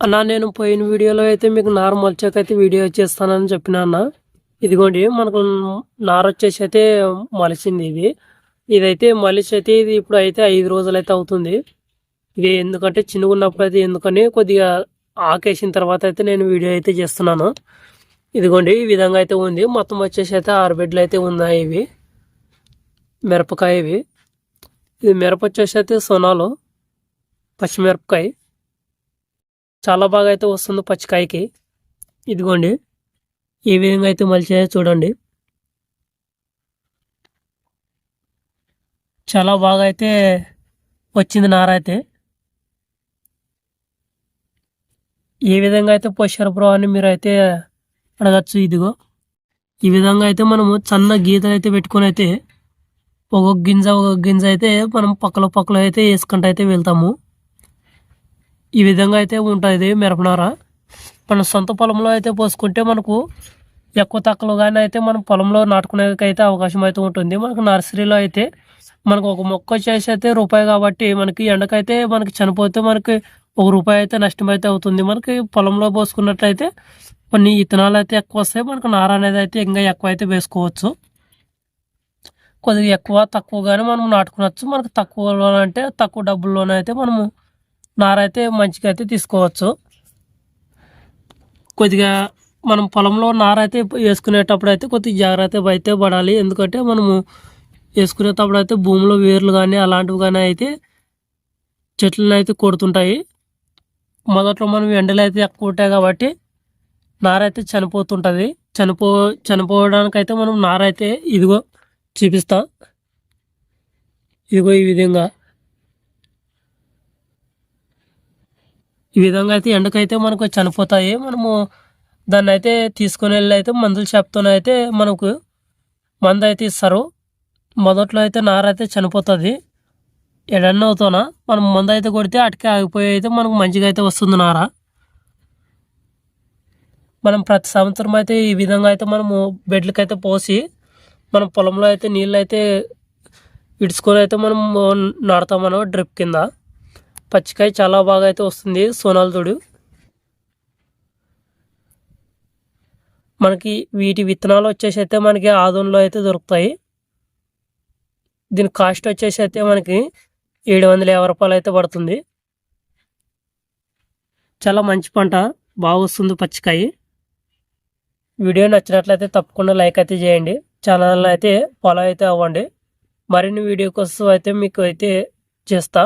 అన్న నేను పోయిన వీడియోలో అయితే మీకు నార మొలిచాక అయితే వీడియో చేస్తానని చెప్పిన అన్న. ఇదిగోండి మనకు నార వచ్చేసి అయితే మొలిచింది ఇది. ఇదైతే మలిచి అయితే ఇది ఇప్పుడు అయితే ఐదు రోజులు అయితే అవుతుంది. ఇది ఎందుకంటే చిన్నగా ఉన్నప్పుడు అయితే ఎందుకని కొద్దిగా ఆకేసిన తర్వాత అయితే నేను వీడియో అయితే చేస్తున్నాను. ఇదిగోండి ఈ విధంగా అయితే ఉంది. మొత్తం వచ్చేసి అయితే ఆరు బెడ్లు అయితే ఉన్నాయి ఇవి. మిరపకాయ ఇవి. ఇది మిరప వచ్చేసి అయితే సొనాలు పచ్చిమిరపకాయ. చాలా బాగా అయితే వస్తుంది పచ్చికాయకి. ఇదిగోండి. ఈ విధంగా అయితే మలిచాయో చూడండి. చాలా బాగా అయితే వచ్చింది నార అయితే. ఏ విధంగా అయితే పోషారు బ్రో అని మీరు అయితే అడగచ్చు ఇదిగో. ఈ విధంగా అయితే మనము సన్న గీతలు అయితే పెట్టుకొని అయితే ఒక్కొక్క గింజ ఒక్కొక్క గింజ అయితే మనం పక్కల పక్కల అయితే వేసుకుంటూ అయితే వెళ్తాము. ఈ విధంగా అయితే ఉంటుంది మిరపనార. మన సొంత పొలంలో అయితే పోసుకుంటే మనకు ఎక్కువ తక్కువగానే అయితే మనం పొలంలో నాటుకునేకైతే అవకాశం అయితే ఉంటుంది. మనకు నర్సరీలో అయితే మనకు ఒక మొక్క వచ్చేసి అయితే రూపాయి కాబట్టి మనకి ఎండకైతే మనకి చనిపోతే మనకి ఒక రూపాయి అయితే నష్టం అయితే అవుతుంది. మనకి పొలంలో పోసుకున్నట్లయితే కొన్ని ఇత్తనాలు అయితే ఎక్కువ వస్తాయి. మనకు నార అనేది అయితే ఇంకా ఎక్కువ అయితే వేసుకోవచ్చు. కొద్దిగా ఎక్కువ తక్కువగానే మనం నాటుకునొచ్చు. మనకు తక్కువలో అంటే తక్కువ డబ్బుల్లోనే అయితే మనము నార అయితే మంచిగా అయితే తీసుకోవచ్చు. కొద్దిగా మనం పొలంలో నార అయితే వేసుకునేటప్పుడు అయితే కొద్దిగా జాగ్రత్త అయితే పడాలి. ఎందుకంటే మనము వేసుకునేటప్పుడు అయితే భూమిలో వేర్లు కానీ అలాంటివి కానీ అయితే చెట్లను అయితే కొడుతుంటాయి. మొదట్లో మనం ఎండలు అయితే ఎక్కువ ఉంటాయి కాబట్టి నార అయితే చనిపోతుంటుంది. చనిపో చనిపోవడానికైతే మనం నార అయితే ఇదిగో చూపిస్తా. ఇదిగో ఈ విధంగా. ఈ విధంగా అయితే ఎండకైతే మనకు చనిపోతాయి. మనము దాన్ని అయితే తీసుకొని వెళ్ళి అయితే మందుల షాప్తోనే అయితే మనకు మందు అయితే ఇస్తారు. మొదట్లో అయితే నార అయితే చనిపోతుంది. ఎడన్నవుతోన మనం మందు అయితే కొడితే అటుకే ఆగిపోయి అయితే మనకు మంచిగా అయితే వస్తుంది నార. మనం ప్రతి సంవత్సరం అయితే ఈ విధంగా అయితే మనము బెడ్లకైతే పోసి మనం పొలంలో అయితే నీళ్ళు అయితే ఇడుచుకొని అయితే మనం నాడతామనో డ్రిప్ కింద. పచ్చికాయ చాలా బాగా అయితే వస్తుంది సోనాలతోడు మనకి వీటి విత్తనాలు వచ్చేసి అయితే మనకి ఆదంలో అయితే దొరుకుతాయి. దీని కాస్ట్ వచ్చేసి అయితే మనకి ఏడు వందల యాభై రూపాయలు అయితే పడుతుంది. చాలా మంచి పంట బాగా వస్తుంది పచ్చికాయ. వీడియో నచ్చినట్లయితే తప్పకుండా లైక్ అయితే చేయండి. ఛానల్ అయితే ఫాలో అయితే అవ్వండి. మరిన్ని వీడియో కోసం అయితే మీకు అయితే చేస్తా.